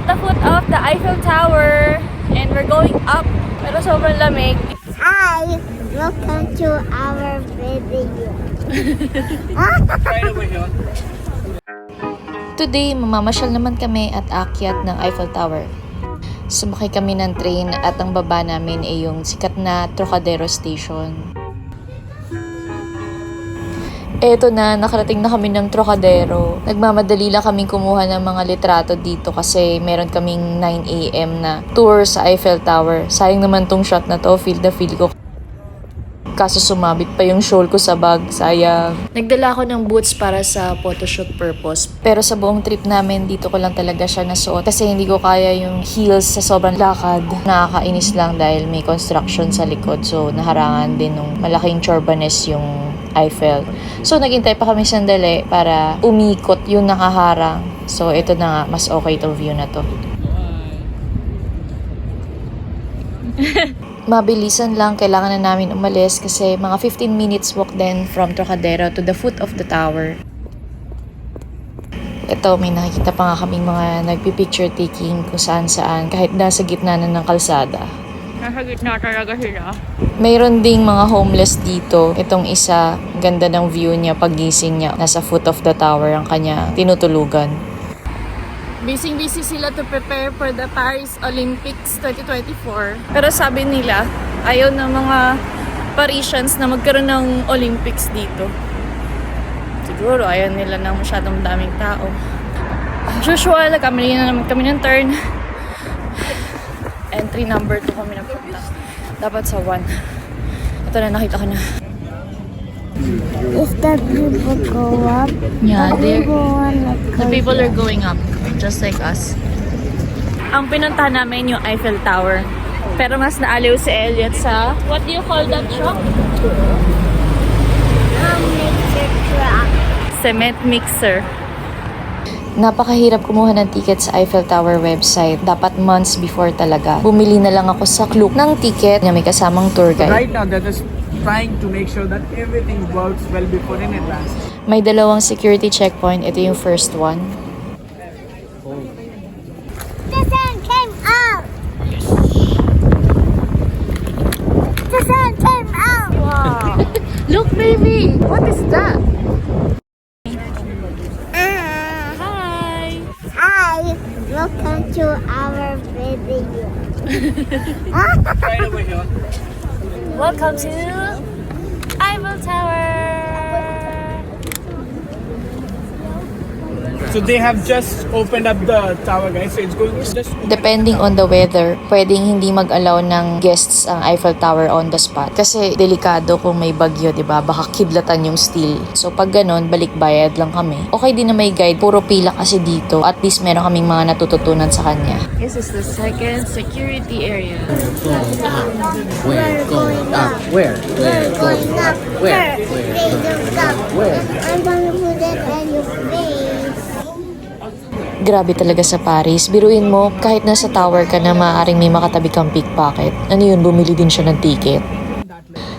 at the foot of the Eiffel Tower and we're going up pero sobrang lamig. Hi, welcome to our video. Today, mamamasyal naman kami at akyat ng Eiffel Tower. Sumakay kami ng train at ang baba namin ay yung sikat na Trocadero Station. Eto na, nakarating na kami ng Trocadero. Nagmamadali lang kaming kumuha ng mga litrato dito kasi meron kaming 9am na tour sa Eiffel Tower. Sayang naman tong shot na to, feel the feel ko. Kaso sumabit pa yung shawl ko sa bag, sayang. Nagdala ako ng boots para sa photoshoot purpose. Pero sa buong trip namin, dito ko lang talaga siya nasuot. Kasi hindi ko kaya yung heels sa sobrang lakad. Nakakainis lang dahil may construction sa likod. So, naharangan din ng malaking chorbanes yung Eiffel. So, naghintay pa kami sandali para umikot yung nakaharang. So, ito na nga, mas okay tong view na to. Mabilisan lang, kailangan na namin umalis kasi mga 15 minutes walk din from Trocadero to the foot of the tower. Ito, may nakikita pa nga kaming mga nagpipicture taking kung saan saan kahit nasa gitna na ng kalsada. Nasa gitna talaga sila. Mayroon ding mga homeless dito. Itong isa, ganda ng view niya pagising niya. Nasa foot of the tower ang kanya tinutulugan. Busy-busy sila to prepare for the Paris Olympics 2024. Pero sabi nila, ayaw ng mga Parisians na magkaroon ng Olympics dito. Siguro ayaw nila ng masyadong daming tao. As usual, kamali na naman kami ng turn. Entry number 2 kami napunta. Dapat sa 1. Ito na, nakita ko na. If the people go up, Yeah, the people wanna the people are going up, just like us. Ang pinuntahan namin yung Eiffel Tower. Pero mas naaliw si Elliot sa, what do you call that shop? um, mixer truck. Cement mixer. Napakahirap kumuha ng ticket sa Eiffel Tower website. Dapat months before talaga. Bumili na lang ako sa Klook ng ticket na may kasamang tour guide. Right now, they're just trying to make sure that everything works well before in advance. May dalawang security checkpoint. Ito yung first one. The sun came out. The sun came out. Wow. Look, baby! What is that? Welcome to our video. Right over here. Welcome to Eiffel Tower! So they have just opened up the tower, guys. So it's going to just Depending on the weather, pwedeng hindi mag-allow ng guests ang Eiffel Tower on the spot. Kasi delikado kung may bagyo, di ba? Baka kidlatan yung steel. So pag ganun, balik bayad lang kami. Okay din na may guide. Puro pila kasi dito. At least meron kaming mga natututunan sa kanya. This is the second security area. We're going up. where? We're going up. Where? We're going up. Where? I'm gonna put it on your face. Grabe talaga sa Paris. Biruin mo, kahit nasa tower ka na maaaring may makatabi kang pickpocket. Ano yun, bumili din siya ng ticket.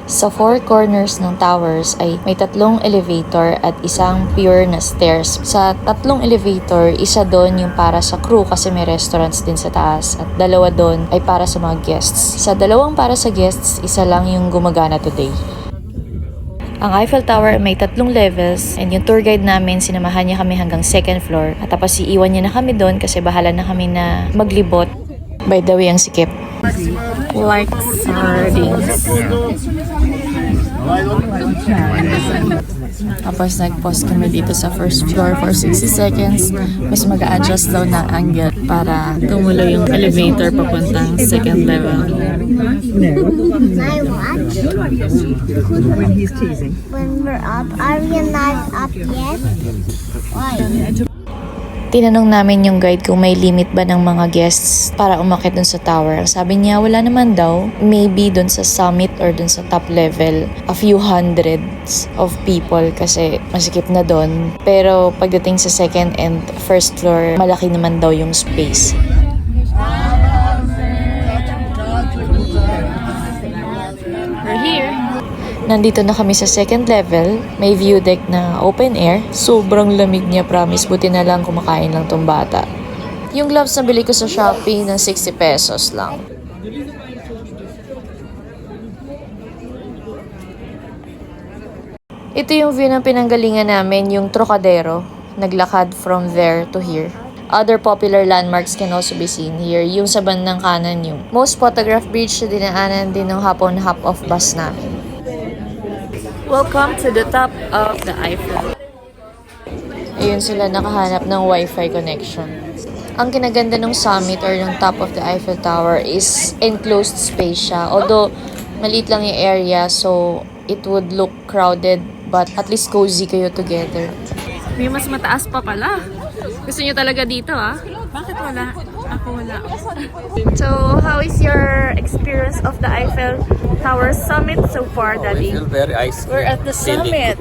Sa four corners ng towers ay may tatlong elevator at isang pure na stairs. Sa tatlong elevator, isa doon yung para sa crew kasi may restaurants din sa taas at dalawa doon ay para sa mga guests. Sa dalawang para sa guests, isa lang yung gumagana today. Ang Eiffel Tower may tatlong levels and yung tour guide namin, sinamahan niya kami hanggang second floor. At tapos iiwan niya na kami doon kasi bahala na kami na maglibot. By the way, ang sikip. Like sardines. Tapos nag-pause kami dito sa first floor for 60 seconds. Mas mag-adjust daw ng angle para Tumulo yung elevator papuntang second level. When we're up, are we not up yet? Why? Tinanong namin yung guide kung may limit ba ng mga guests para umakit dun sa tower. Sabi niya, wala naman daw. Maybe dun sa summit or dun sa top level, a few hundreds of people kasi masikip na dun. Pero pagdating sa second and first floor, malaki naman daw yung space. Nandito na kami sa second level. May view deck na open air. Sobrang lamig niya, promise. Buti na lang kumakain lang tong bata. Yung gloves na bili ko sa Shopee ng 60 pesos lang. Ito yung view ng pinanggalingan namin, yung Trocadero. Naglakad from there to here. Other popular landmarks can also be seen here. Yung sa bandang kanan yung most photographed bridge na dinaanan din ng hapon hop off bus namin. Welcome to the top of the Eiffel. Ayun sila nakahanap ng wifi connection. Ang kinaganda ng summit or ng top of the Eiffel Tower is enclosed space siya. Although, maliit lang yung area so it would look crowded but at least cozy kayo together. May mas mataas pa pala. Gusto niyo talaga dito ah? Bakit wala? Ako wala. so, how is your experience of the Eiffel Tower summit so far, Daddy? feel very ice We're at the feeling. summit.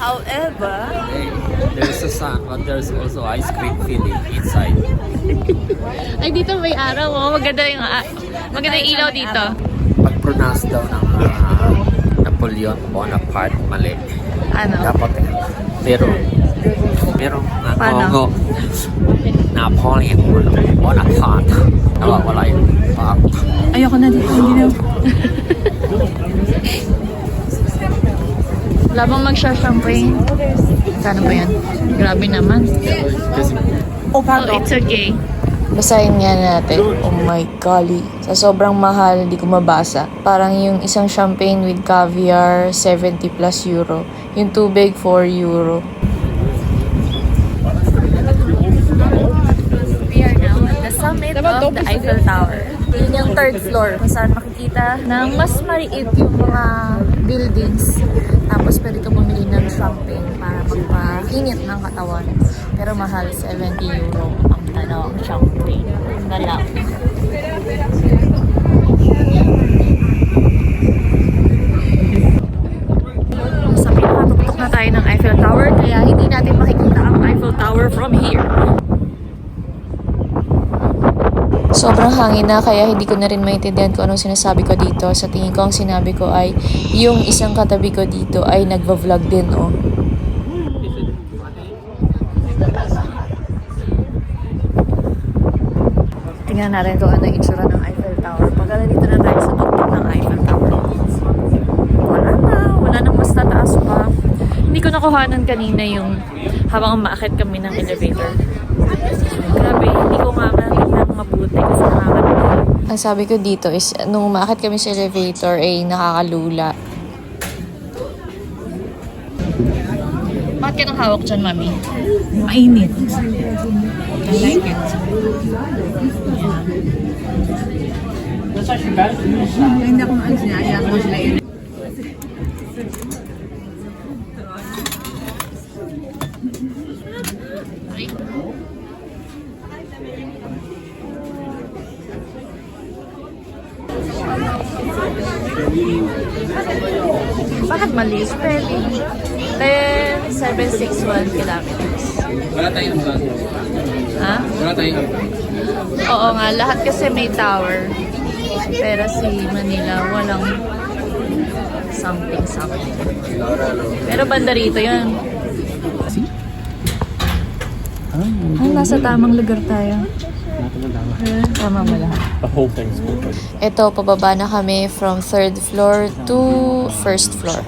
However, There's a sun, but there's also ice cream feeling inside. ay dito may araw oh. Maganda yung, ah, maganda yung ilaw dito. Pag-pronounce daw ng ah, Napoleon Bonaparte mali. Ano? Dapat eh. Pero, pero nakongo Napoleon Bonaparte. Nawawala yung part. Ayoko na dito. Hindi na. Wala bang magsha-champagne? Kano ba yan? Grabe naman. Oh, it's okay. Basahin nga natin. Oh my golly. Sa sobrang mahal, hindi ko mabasa. Parang yung isang champagne with caviar, 70 plus euro. Yung tubig, 4 euro. We are now at the summit of the Eiffel Tower. Yun yung third floor kung saan makikita na mas maliit yung mga buildings. Tapos pwede ka bumili ng champagne para magpainit ng katawan. Pero mahal, 70 euro ang dalawang champagne. Na lang. Sa pinakatuktok na tayo ng Eiffel Tower, kaya hindi natin makikita ang Eiffel Tower from here. Sobrang hangin na kaya hindi ko na rin maintindihan kung anong sinasabi ko dito. Sa tingin ko ang sinabi ko ay yung isang katabi ko dito ay nagva-vlog din oh. Tingnan natin kung ano yung itsura ng Eiffel Tower. Pagka nandito na tayo sa tuktok ng Eiffel Tower. Wala na. Wala nang mas tataas pa. Hindi ko nakuhanan kanina yung habang umaakit kami ng elevator. Grabe, hindi ko nga Ang sabi ko dito is nung umakit kami sa elevator ay nakakalula. Bakit ka nang hawak dyan, mami? Mainit. I like it. Bakit mali? Spelling. 10,761 kilometers. Wala tayong vlog. Ha? Wala tayong Oo nga, lahat kasi may tower. Pero si Manila, walang something something. Pero banda rito yun. Ay, nasa tamang lugar tayo. Tama mo lahat. The whole thing's open. Ito, pababa na kami from third floor to first floor.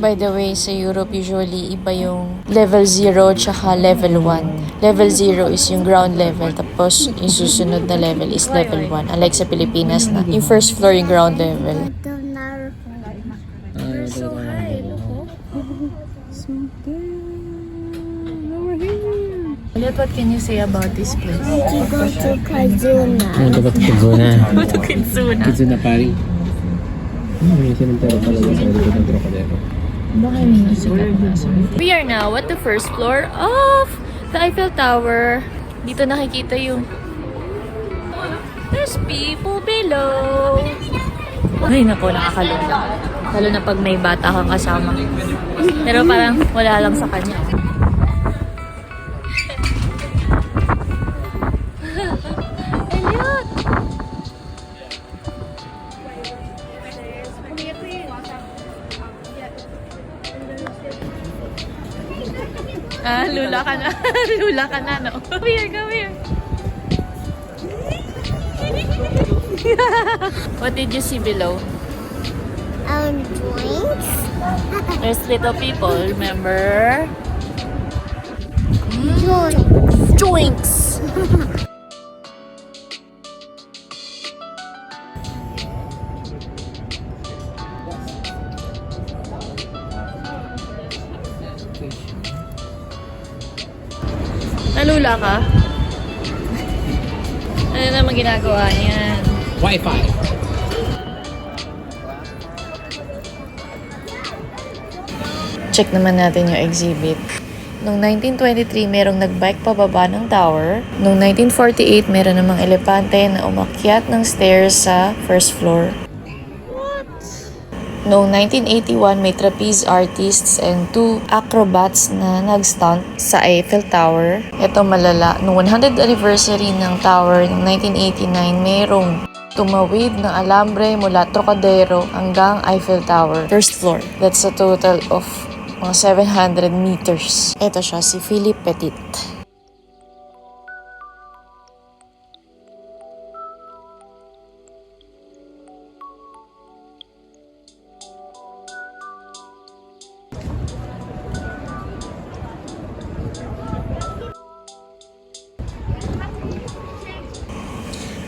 By the way, sa Europe usually iba yung level 0 tsaka level 1. Level 0 is yung ground level, tapos yung susunod na level is level 1. Unlike sa Pilipinas na, yung first floor yung ground level. Ulit, what can you say about this place? You go to Kazuna. dapat Kizuna. Go to Kitsuna. Kizuna Paris. Hmm, may cemetery talaga sa likod ng Trocadero. We are now at the first floor of the Eiffel Tower. Dito nakikita yung There's people below. Ay, nako, nakakalula. Lalo na pag may bata kang kasama. Pero parang wala lang sa kanya. Ah, lula ka na. lula ka na, no? Come here, come here. What did you see below? Um, drinks. There's little people, remember? Joinks. Joinks! Wi-Fi. Check naman natin yung exhibit. Noong 1923, merong nagbike pababa ng tower. Noong 1948, meron namang elepante na umakyat ng stairs sa first floor. Noong 1981, may trapeze artists and two acrobats na nag-stunt sa Eiffel Tower. Ito malala. Noong 100th anniversary ng tower noong 1989, merong tumawid ng alambre mula Trocadero hanggang Eiffel Tower. First floor. That's a total of mga 700 meters. Ito siya, si Philippe Petit.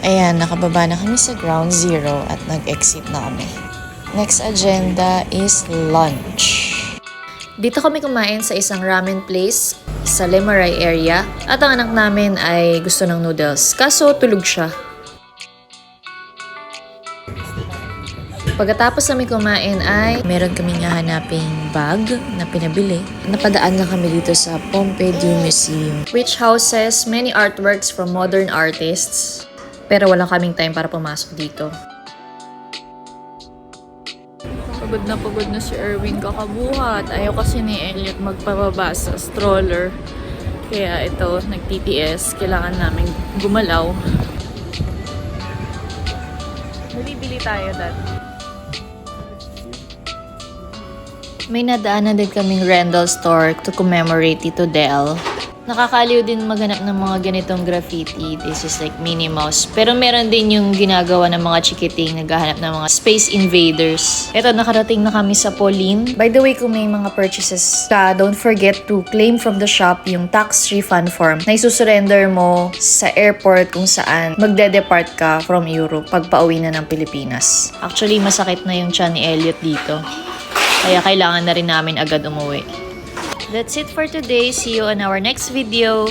Ayan, nakababa na kami sa ground zero at nag-exit na kami. Next agenda is lunch. Dito kami kumain sa isang ramen place sa Lemuray area at ang anak namin ay gusto ng noodles. Kaso tulog siya. Pagkatapos namin kumain ay meron kaming hahanaping bag na pinabili. Napadaan lang kami dito sa Pompidou Museum which houses many artworks from modern artists. Pero wala kaming time para pumasok dito. Pagod na pagod na si Erwin kakabuhat. Ayaw kasi ni Elliot magpababa sa stroller. Kaya ito, nag-TTS. Kailangan namin gumalaw. Bili tayo, Dad. May nadaanan din kaming Randall store to commemorate Tito Del. Nakakaliw din maghanap ng mga ganitong graffiti. This is like Minnie Mouse. Pero meron din yung ginagawa ng mga chikiting naghahanap ng mga space invaders. Ito, nakarating na kami sa Pauline. By the way, kung may mga purchases ka, don't forget to claim from the shop yung tax refund form na isusurrender mo sa airport kung saan magde-depart ka from Europe pag pauwi na ng Pilipinas. Actually, masakit na yung tiyan ni Elliot dito. Kaya kailangan na rin namin agad umuwi. That's it for today. See you on our next video.